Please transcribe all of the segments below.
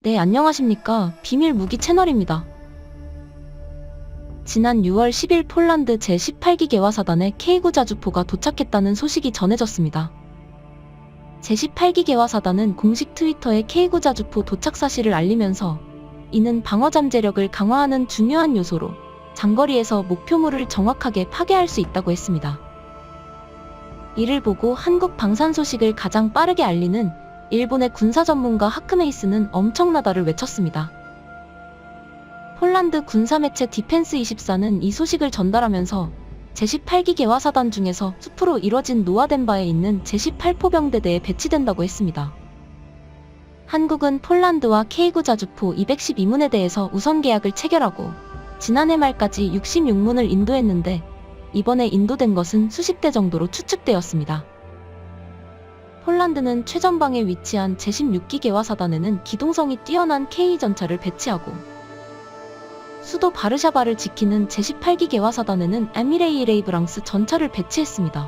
네, 안녕하십니까. 비밀 무기 채널입니다. 지난 6월 10일 폴란드 제18기 개화사단의 K9 자주포가 도착했다는 소식이 전해졌습니다. 제18기 개화사단은 공식 트위터에 K9 자주포 도착 사실을 알리면서 이는 방어 잠재력을 강화하는 중요한 요소로 장거리에서 목표물을 정확하게 파괴할 수 있다고 했습니다. 이를 보고 한국 방산 소식을 가장 빠르게 알리는 일본의 군사 전문가 하크메이스는 엄청나다를 외쳤습니다. 폴란드 군사 매체 디펜스 24는 이 소식을 전달하면서 제18기 개화사단 중에서 숲으로 이뤄진 노아덴 바에 있는 제18포병대대에 배치된다고 했습니다. 한국은 폴란드와 K9 자주포 212문에 대해서 우선 계약을 체결하고 지난해 말까지 66문을 인도했는데 이번에 인도된 것은 수십 대 정도로 추측되었습니다. 폴란드는 최전방에 위치한 제16기 개화사단에는 기동성이 뛰어난 K 전차를 배치하고 수도 바르샤바를 지키는 제18기 개화사단에는 에미레이 레이브랑스 전차를 배치했습니다.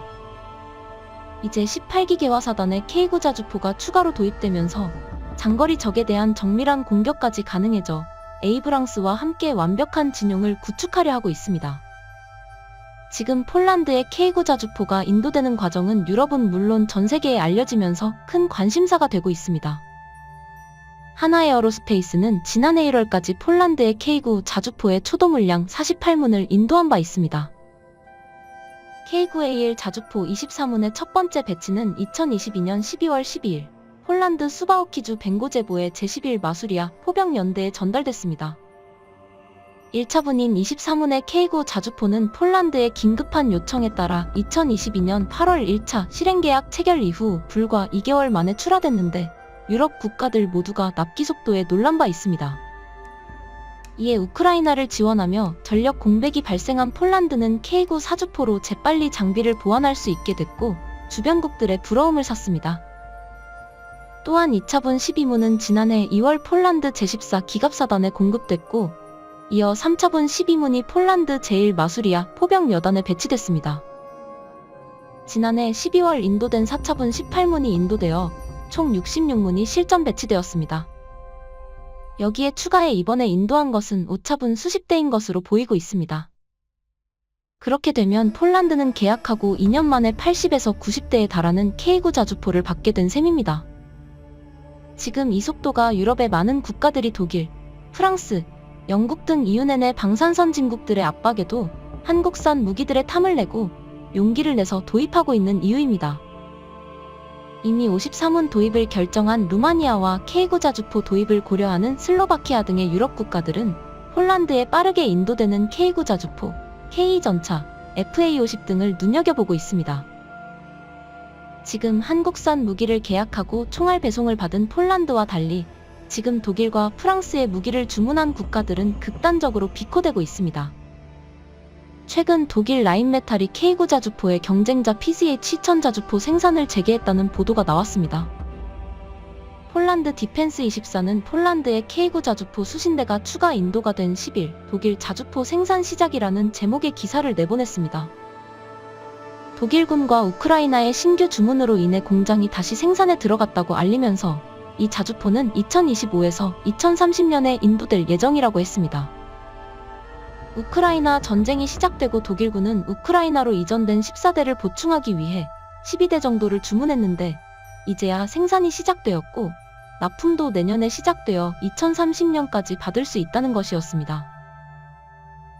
이제 18기 개화사단의 K9 자주포가 추가로 도입되면서 장거리 적에 대한 정밀한 공격까지 가능해져 에이브랑스와 함께 완벽한 진용을 구축하려 하고 있습니다. 지금 폴란드의 K9 자주포가 인도되는 과정은 유럽은 물론 전 세계에 알려지면서 큰 관심사가 되고 있습니다. 하나에어로스페이스는 지난해 1월까지 폴란드의 K9 자주포의 초도 물량 48문을 인도한 바 있습니다. K9A1 자주포 24문의 첫 번째 배치는 2022년 12월 12일 폴란드 수바오키주 벵고제보의 제11 마수리아 포병연대에 전달됐습니다. 1차분인 24문의 K9 자주포는 폴란드의 긴급한 요청에 따라 2022년 8월 1차 실행계약 체결 이후 불과 2개월 만에 출하됐는데 유럽 국가들 모두가 납기 속도에 놀란 바 있습니다. 이에 우크라이나를 지원하며 전력 공백이 발생한 폴란드는 K9 사주포로 재빨리 장비를 보완할 수 있게 됐고 주변국들의 부러움을 샀습니다. 또한 2차분 12문은 지난해 2월 폴란드 제14 기갑사단에 공급됐고 이어 3차분 12문이 폴란드 제1 마수리아 포병 여단에 배치됐습니다. 지난해 12월 인도된 4차분 18문이 인도되어 총 66문이 실전 배치되었습니다. 여기에 추가해 이번에 인도한 것은 5차분 수십 대인 것으로 보이고 있습니다. 그렇게 되면 폴란드는 계약하고 2년 만에 80에서 90대에 달하는 K9 자주포를 받게 된 셈입니다. 지금 이 속도가 유럽의 많은 국가들이 독일, 프랑스, 영국 등 이윤엔의 방산선 진국들의 압박에도 한국산 무기들의 탐을 내고 용기를 내서 도입하고 있는 이유입니다. 이미 53문 도입을 결정한 루마니아와 K9 자주포 도입을 고려하는 슬로바키아 등의 유럽 국가들은 폴란드에 빠르게 인도되는 K9 자주포, K 전차, FA50 등을 눈여겨보고 있습니다. 지금 한국산 무기를 계약하고 총알 배송을 받은 폴란드와 달리 지금 독일과 프랑스의 무기를 주문한 국가들은 극단적으로 비코되고 있습니다. 최근 독일 라인메탈이 K9 자주포의 경쟁자 PCH 1000 자주포 생산을 재개했다는 보도가 나왔습니다. 폴란드 디펜스 24는 폴란드의 K9 자주포 수신대가 추가 인도가 된 10일 독일 자주포 생산 시작이라는 제목의 기사를 내보냈습니다. 독일군과 우크라이나의 신규 주문으로 인해 공장이 다시 생산에 들어갔다고 알리면서 이 자주포는 2025에서 2030년에 인도될 예정이라고 했습니다. 우크라이나 전쟁이 시작되고 독일군은 우크라이나로 이전된 14대를 보충하기 위해 12대 정도를 주문했는데 이제야 생산이 시작되었고 납품도 내년에 시작되어 2030년까지 받을 수 있다는 것이었습니다.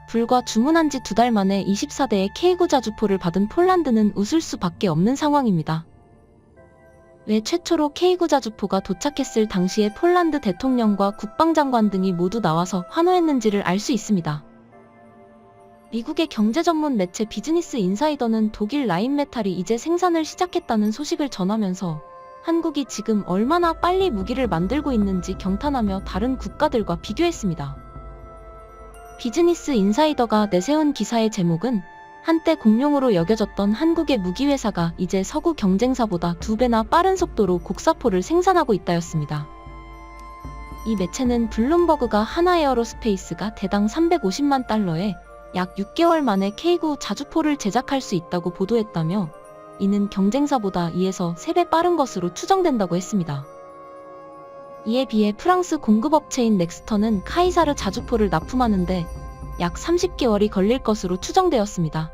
불과 주문한 지 두 달 만에 24대의 K9 자주포를 받은 폴란드는 웃을 수밖에 없는 상황입니다. 왜 최초로 K9 자주포가 도착했을 당시에 폴란드 대통령과 국방장관 등이 모두 나와서 환호했는지를 알 수 있습니다. 미국의 경제 전문 매체 비즈니스 인사이더는 독일 라인메탈이 이제 생산을 시작했다는 소식을 전하면서 한국이 지금 얼마나 빨리 무기를 만들고 있는지 경탄하며 다른 국가들과 비교했습니다. 비즈니스 인사이더가 내세운 기사의 제목은 한때 공룡으로 여겨졌던 한국의 무기회사가 이제 서구 경쟁사보다 두 배나 빠른 속도로 곡사포를 생산하고 있다였습니다. 이 매체는 블룸버그가 하나에어로스페이스가 대당 350만 달러에 약 6개월 만에 K9 자주포를 제작할 수 있다고 보도했다며 이는 경쟁사보다 2에서 3배 빠른 것으로 추정된다고 했습니다. 이에 비해 프랑스 공급업체인 넥스터는 카이사르 자주포를 납품하는데 약 30개월이 걸릴 것으로 추정되었습니다.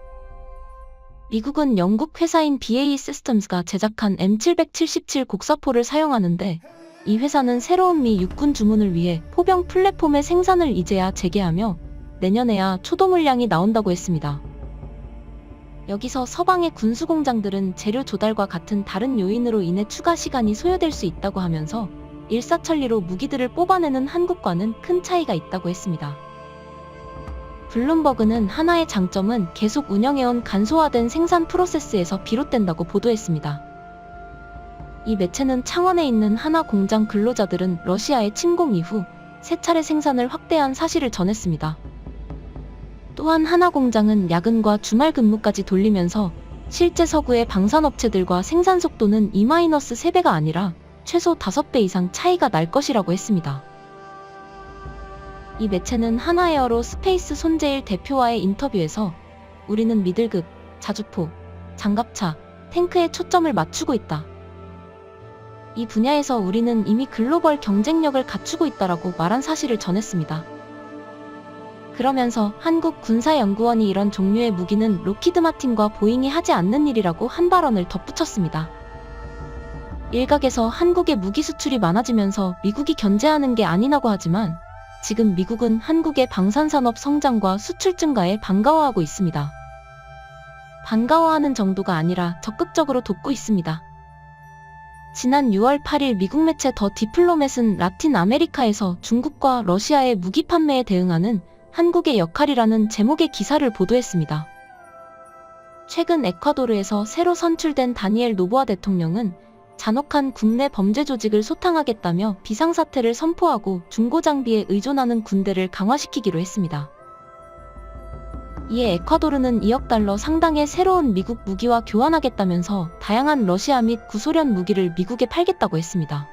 미국은 영국 회사인 BAE 시스템스가 제작한 M777 곡사포를 사용하는데 이 회사는 새로운 미 육군 주문을 위해 포병 플랫폼의 생산을 이제야 재개하며 내년에야 초도 물량이 나온다고 했습니다. 여기서 서방의 군수 공장들은 재료 조달과 같은 다른 요인으로 인해 추가 시간이 소요될 수 있다고 하면서 일사천리로 무기들을 뽑아내는 한국과는 큰 차이가 있다고 했습니다. 블룸버그는 하나의 장점은 계속 운영해온 간소화된 생산 프로세스에서 비롯된다고 보도했습니다. 이 매체는 창원에 있는 하나 공장 근로자들은 러시아의 침공 이후 세 차례 생산을 확대한 사실을 전했습니다. 또한 하나 공장은 야근과 주말 근무까지 돌리면서 실제 서구의 방산업체들과 생산 속도는 2-3배가 아니라 최소 5배 이상 차이가 날 것이라고 했습니다. 이 매체는 하나에어로 스페이스 손재일 대표와의 인터뷰에서 우리는 미들급, 자주포, 장갑차, 탱크에 초점을 맞추고 있다. 이 분야에서 우리는 이미 글로벌 경쟁력을 갖추고 있다라고 말한 사실을 전했습니다. 그러면서 한국 군사연구원이 이런 종류의 무기는 로키드 마틴과 보잉이 하지 않는 일이라고 한 발언을 덧붙였습니다. 일각에서 한국의 무기 수출이 많아지면서 미국이 견제하는 게 아니라고 하지만 지금 미국은 한국의 방산산업 성장과 수출 증가에 반가워하고 있습니다. 반가워하는 정도가 아니라 적극적으로 돕고 있습니다. 지난 6월 8일 미국 매체 더 디플로맷은 라틴 아메리카에서 중국과 러시아의 무기 판매에 대응하는 한국의 역할이라는 제목의 기사를 보도했습니다. 최근 에콰도르에서 새로 선출된 다니엘 노보아 대통령은 잔혹한 국내 범죄 조직을 소탕하겠다며 비상사태를 선포하고 중고 장비에 의존하는 군대를 강화시키기로 했습니다. 이에 에콰도르는 2억 달러 상당의 새로운 미국 무기와 교환하겠다면서 다양한 러시아 및 구소련 무기를 미국에 팔겠다고 했습니다.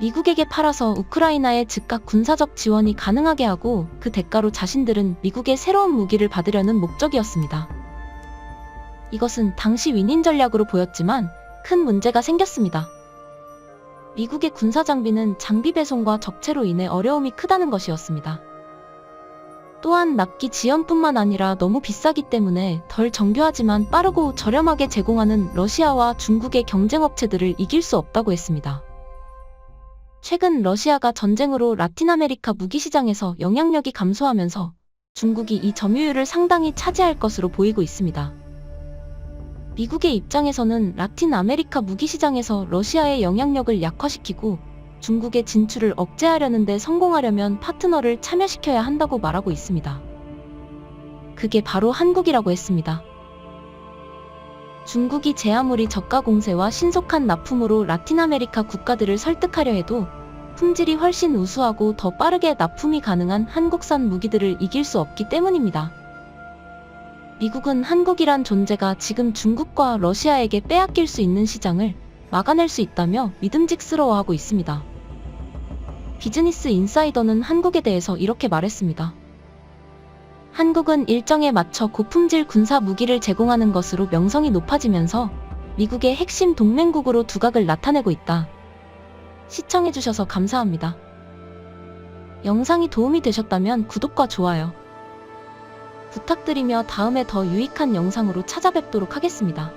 미국에게 팔아서 우크라이나에 즉각 군사적 지원이 가능하게 하고 그 대가로 자신들은 미국의 새로운 무기를 받으려는 목적이었습니다. 이것은 당시 윈인 전략으로 보였지만 큰 문제가 생겼습니다. 미국의 군사 장비는 장비 배송과 적체로 인해 어려움이 크다는 것이었습니다. 또한 납기 지연뿐만 아니라 너무 비싸기 때문에 덜 정교하지만 빠르고 저렴하게 제공하는 러시아와 중국의 경쟁업체들을 이길 수 없다고 했습니다. 최근 러시아가 전쟁으로 라틴 아메리카 무기 시장에서 영향력이 감소하면서 중국이 이 점유율을 상당히 차지할 것으로 보이고 있습니다. 미국의 입장에서는 라틴 아메리카 무기 시장에서 러시아의 영향력을 약화시키고 중국의 진출을 억제하려는데 성공하려면 파트너를 참여시켜야 한다고 말하고 있습니다. 그게 바로 한국이라고 했습니다. 중국이 제 아무리 저가 공세와 신속한 납품으로 라틴 아메리카 국가들을 설득하려 해도 품질이 훨씬 우수하고 더 빠르게 납품이 가능한 한국산 무기들을 이길 수 없기 때문입니다. 미국은 한국이란 존재가 지금 중국과 러시아에게 빼앗길 수 있는 시장을 막아낼 수 있다며 믿음직스러워하고 있습니다. 비즈니스 인사이더는 한국에 대해서 이렇게 말했습니다. 한국은 일정에 맞춰 고품질 군사 무기를 제공하는 것으로 명성이 높아지면서 미국의 핵심 동맹국으로 두각을 나타내고 있다. 시청해주셔서 감사합니다. 영상이 도움이 되셨다면 구독과 좋아요 부탁드리며 다음에 더 유익한 영상으로 찾아뵙도록 하겠습니다.